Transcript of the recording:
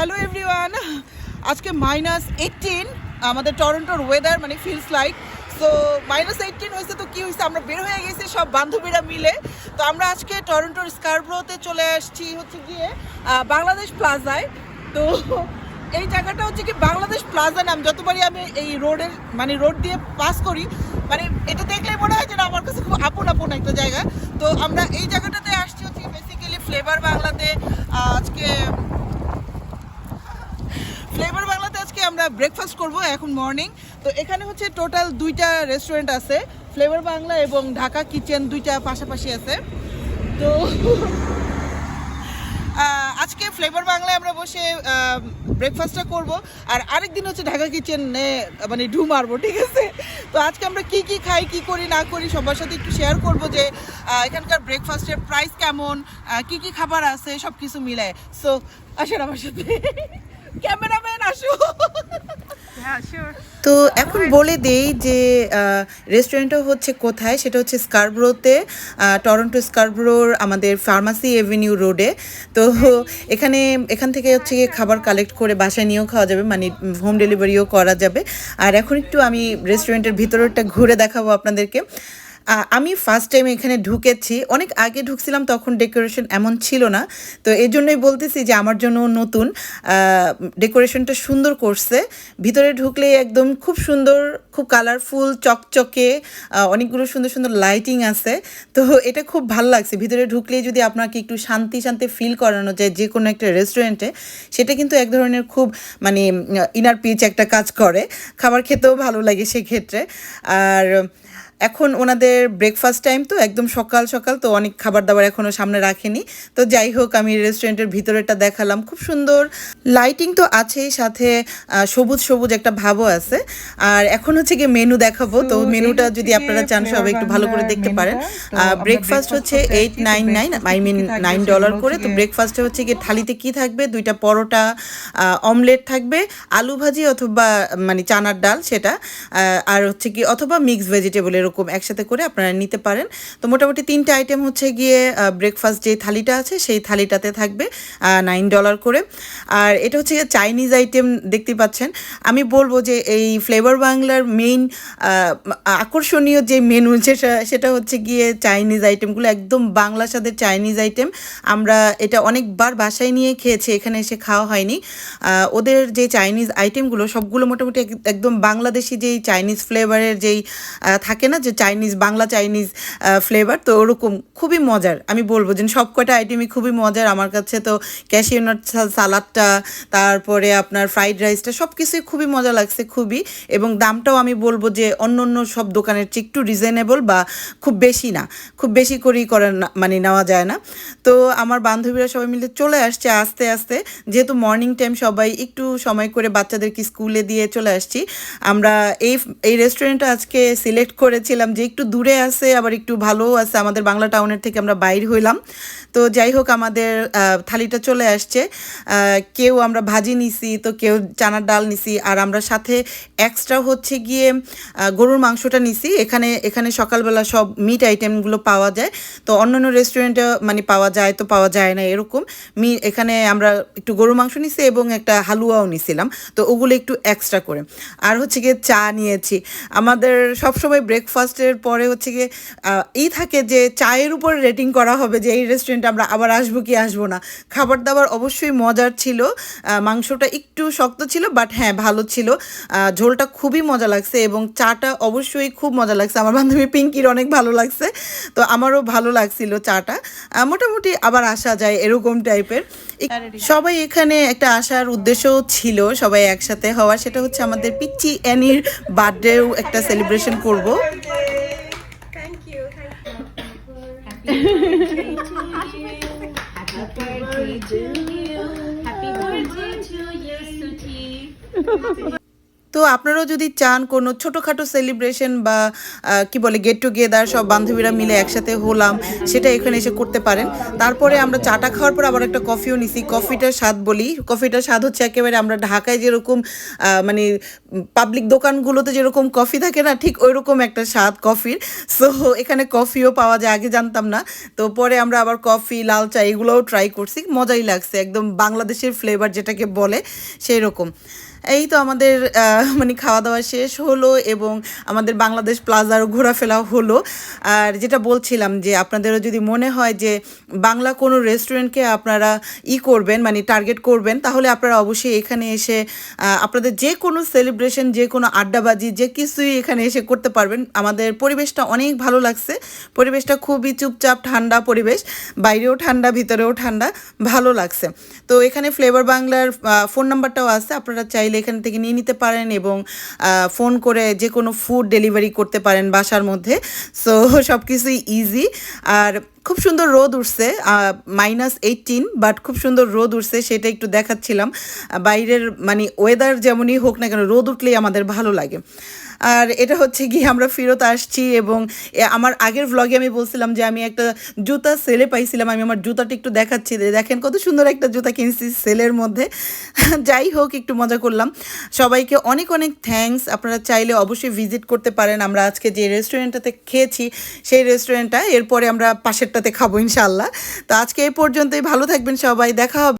Hello everyone আজকে minus eighteen আমাদের টরন্টোর ওয়েদার মানে feels like so minus eighteen হয়েছে তো কী হয়েছে? আমরা বের হয়ে গেছি, সব বান্ধবীরা মিলে। তো আমরা আজকে টরন্টোর স্কারব্রোতে চলে আসছি, হচ্ছে গিয়ে বাংলাদেশ প্লাজায় তো এই জায়গাটা হচ্ছে কি বাংলাদেশ প্লাজা নাম। যতবারই আমি এই রোডের মানে রোড দিয়ে পাস করি মানে এটা দেখলেই মনে হয় যে না আমার কাছে খুব আপন আপন একটা জায়গা। তো আমরা এই জায়গাটাতে আসছি হচ্ছে বেসিক্যালি ফ্লেভার বাংলাতে আজকে ফ্লেভার বাংলাতে আজকে আমরা ব্রেকফাস্ট করব এখন মর্নিং তো এখানে হচ্ছে টোটাল দুইটা রেস্টুরেন্ট আছে ফ্লেভার বাংলা এবং ঢাকা কিচেন দুইটা পাশাপাশি আছে। তো আজকে ফ্লেভার বাংলায় আমরা বসে ব্রেকফাস্টটা করব। আর আরেক দিন হচ্ছে ঢাকা কিচেনে মানে ঢু মারবো, ঠিক আছে? তো আজকে আমরা কি কি খাই, কি করি, না করি, সবার সাথে একটু শেয়ার করব যে এখানকার ব্রেকফাস্টের প্রাইস কেমন কি কি খাবার আছে সব কিছু মিলায়। সো আসেন আমার সাথে। ক্যামেরাম্যান আসো। তো এখন বলে দেই যে রেস্টুরেন্টটা হচ্ছে কোথায়? সেটা হচ্ছে স্কারব্রোতে টরন্টো স্কারব্রোর আমাদের ফার্মাসি এভিনিউ রোডে তো এখানে এখান থেকে হচ্ছে গিয়ে খাবার কালেক্ট করে বাসায় নিয়েও খাওয়া যাবে মানে হোম ডেলিভারিও করা যাবে। আর এখন একটু আমি রেস্টুরেন্টের ভিতরটা ঘুরে দেখাবো আপনাদেরকে। আমি ফার্স্ট টাইম এখানে ঢুকেছি। অনেক আগে ঢুকছিলাম, তখন ডেকোরেশন এমন ছিল না। তো এই জন্যই বলতেছি যে আমার জন্য নতুন ডেকোরেশনটা সুন্দর করছে। ভিতরে ঢুকলে একদম খুব সুন্দর, খুব কালারফুল চকচকে অনেকগুলো সুন্দর সুন্দর লাইটিং আছে। তো এটা খুব ভালো লাগছে। ভিতরে ঢুকলেই যদি আপনাকে একটু শান্তি শান্তি ফিল করানো যায় যে কোনো একটা রেস্টুরেন্টে সেটা কিন্তু এক ধরনের খুব মানে ইনার পিচ একটা কাজ করে। খাবার খেতেও ভালো লাগে সেক্ষেত্রে। আর এখন ওনাদের ব্রেকফাস্ট টাইম তো একদম সকাল সকাল তো অনেক খাবার দাবার এখনও সামনে রাখেনি। তো যাই হোক আমি রেস্টুরেন্টের ভিতরেটা দেখালাম। খুব সুন্দর লাইটিং তো আছেই সাথে সবুজ সবুজ একটা ভাবও আছে। আর এখন হচ্ছে গিয়ে মেনু দেখাবো। তো মেনুটা যদি আপনারা চান সবাই একটু ভালো করে দেখতে পারেন। ব্রেকফাস্ট হচ্ছে eight nine nine I mean nine dollar করে। তো ব্রেকফাস্টে হচ্ছে গিয়ে থালিতে কি থাকবে? দুইটা পরোটা অমলেট থাকবে আলু ভাজি অথবা মানে চানার ডাল সেটা আর হচ্ছে কি অথবা মিক্স ভেজিটেবল এরকম একসাথে করে আপনারা নিতে পারেন। তো মোটামুটি তিনটা আইটেম হচ্ছে গিয়ে ব্রেকফাস্ট যে থালিটা আছে, সেই থালিটাতে থাকবে নাইন ডলার করে। আর এটা হচ্ছে চাইনিজ আইটেম দেখতে পাচ্ছেন। আমি বলব যে এই ফ্লেভার বাংলার মেইন আকর্ষণীয় যে মেনু সেটা সেটা হচ্ছে গিয়ে চাইনিজ আইটেমগুলো একদম বাংলা স্বাদের চাইনিজ আইটেম আমরা এটা অনেকবার বাসায় নিয়ে খেয়েছি, এখানে এসে খাওয়া হয়নি। ওদের যে চাইনিজ আইটেমগুলো সবগুলো মোটামুটি এক- একদম বাংলাদেশি যেই চাইনিজ ফ্লেভারের যেই থাকে না যে চাইনিজ বাংলা চাইনিজ ফ্লেভার তো ওরকম খুবই মজার। আমি বলব যে সব কটা আইটেমই খুবই মজার। আমার কাছে তো ক্যাশিউ নাট সালাদটা তারপরে আপনার ফ্রাইড রাইসটা সব কিছুই খুবই মজা লাগছে, খুবই। এবং দামটাও আমি বলব যে অন্য অন্য সব দোকানের চেয়ে একটু রিজনেবল বা খুব বেশি না। খুব বেশি করেই করে মানে নেওয়া যায় না। তো আমার বান্ধবীরা সবাই মিলে চলে আসছে আস্তে আস্তে। যেহেতু মর্নিং টাইম সবাই একটু সময় করে বাচ্চাদেরকে স্কুলে দিয়ে চলে আসছি। আমরা এই এই রেস্টুরেন্টটা আজকে সিলেক্ট করেছিলাম যে একটু দূরে আছে, আবার একটু ভালোও আছে। আমাদের বাংলা টাউনের থেকে আমরা বাইর হইলাম। তো যাই হোক, আমাদের থালিটা চলে আসছে। কেউ আমরা ভাজি নিছি, তো কেউ চানার ডাল নিছি, আর আমরা সাথে এক্সট্রা হচ্ছে গিয়ে গরুর মাংসটা নিছি। এখানে এখানে সকালবেলা সব মিট আইটেমগুলো পাওয়া যায়। তো অন্যান্য রেস্টুরেন্টে মানে পাওয়া যায়, তো পাওয়া যায় না এরকম। মি, এখানে আমরা একটু গরুর মাংস নিছি এবং একটা হালুয়াও নিছিলাম। তো ওগুলো একটু এক্সট্রা করে। আর হচ্ছে গিয়ে চা নিয়েছি। আমাদের সবসময় ব্রেকফাস্টের পরে হচ্ছে গিয়ে আহ, ই থাকে যে চায়ের উপর রেটিং করা হবে যে এই রেস্টুরেন্টে আমরা আবার আসব কি আসব না। খাবার দাবার অবশ্যই মজার ছিল মাংসটা একটু শক্ত ছিল বাট হ্যাঁ ভালো ছিল। ঝোলটা খুবই মজা লাগছে এবং চাটা অবশ্যই খুব মজা লাগছে। আমার বান্ধবী পিঙ্কির অনেক ভালো লাগছে তো আমারও ভালো লাগছিল চাটা। মোটামুটি আবার আসা যায় এরকম টাইপের সবাই এখানে একটা আসার উদ্দেশ্যও ছিল সবাই একসাথে হওয়ার। সেটা হচ্ছে আমাদের পিচ্চি অ্যানির বার্থডেও একটা সেলিব্রেশন করব। Birthday to you. Happy birthday to you, Suti. তো আপনারাও যদি চান কোনো ছোটোখাটো সেলিব্রেশন বা কি বলে গেট টুগেদার সব বান্ধবীরা মিলে একসাথে হলাম, সেটা এখানে এসে করতে পারেন। তারপরে আমরা চাটা খাওয়ার পর আবার একটা কফিও নিছি। কফিটার স্বাদ বলি। কফিটার স্বাদ হচ্ছে একেবারে আমরা ঢাকায় যেরকম মানে পাবলিক দোকানগুলোতে যেরকম কফি থাকে না, ঠিক ওই রকম একটা স্বাদ কফির সো এখানে কফিও পাওয়া যায়, আগে জানতাম না। তো পরে আমরা আবার কফি লাল চা এগুলোও ট্রাই করছি। মজাই লাগছে, একদম বাংলাদেশের ফ্লেভার যেটাকে বলে সেই রকম এই তো আমাদের মানে খাওয়া দাওয়া শেষ হলো এবং আমাদের বাংলাদেশ প্লাজারও ঘোরাফেরা হলো। আর যেটা বলছিলাম যে আপনাদেরও যদি মনে হয় যে বাংলা কোনো রেস্টুরেন্টকে আপনারা ই করবেন মানে টার্গেট করবেন, তাহলে আপনারা অবশ্যই এখানে এসে আপনাদের যে কোনো সেলিব্রেশন, যে কোনো আড্ডাবাজি, যে কিছুই এখানে এসে করতে পারবেন। আমাদের পরিবেশটা অনেক ভালো লাগছে। পরিবেশটা খুবই চুপচাপ ঠান্ডা পরিবেশ, বাইরেও ঠান্ডা, ভিতরেও ঠান্ডা, ভালো লাগছে। তো এখানে ফ্লেভার বাংলার ফোন নাম্বারটাও আছে, আপনারা চাইলে এখান থেকে নিয়ে নিতে পারেন এবং ফোন করে যে কোনো ফুড ডেলিভারি করতে পারেন বাসার মধ্যে। সো সব কিছুই ইজি আর খুব সুন্দর রোদ উঠছে মাইনাস এইটিন বাট খুব সুন্দর রোদ উঠছে, সেটা একটু দেখাচ্ছিলাম। বাইরের মানে ওয়েদার যেমনই হোক না কেন, রোদ উঠলেই আমাদের ভালো লাগে। আর এটা হচ্ছে গিয়ে আমরা ফেরত আসছি এবং আমার আগের ভ্লগে আমি বলছিলাম যে আমি একটা জুতা সেলে পাইছিলাম, আমি আমার জুতাটা একটু দেখাচ্ছি। দেখেন কত সুন্দর একটা জুতা কিনছি সেলের মধ্যে। যাই হোক, একটু মজা করলাম। সবাইকে অনেক অনেক থ্যাঙ্কস আপনারা চাইলে অবশ্যই ভিজিট করতে পারেন। আমরা আজকে যে রেস্টুরেন্টটাতে খেয়েছি, সেই রেস্টুরেন্টটা এরপরে আমরা পাশেরটাতে খাব ইনশাল্লাহ তো আজকে এই পর্যন্তই ভালো থাকবেন সবাই দেখা হবে।